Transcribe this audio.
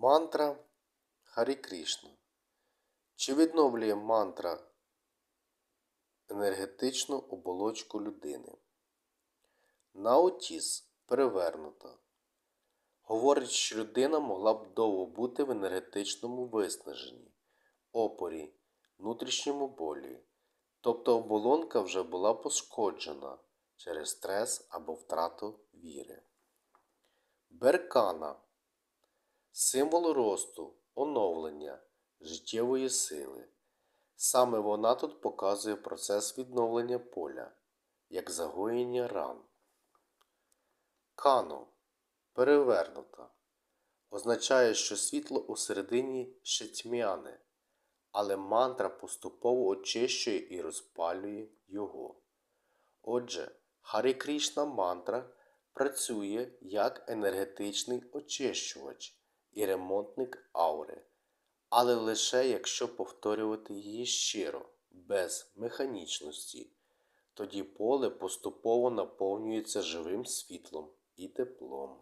Мантра Харі Крішна. Чи відновлює мантра енергетичну оболочку людини? Наутіс перевернуто. Говорить, що людина могла б довго бути в енергетичному виснаженні, опорі, внутрішньому болі, тобто оболонка вже була пошкоджена через стрес або втрату віри. Беркана символ росту, оновлення, життєвої сили. Саме вона тут показує процес відновлення поля, як загоєння ран. Кано перевернута. Означає, що світло у середині ще тьмяне, але мантра поступово очищує і розпалює його. Отже, Харі Крішна мантра працює як енергетичний очищувач і ремонтник аури, але лише якщо повторювати її щиро, без механічності, тоді поле поступово наповнюється живим світлом і теплом.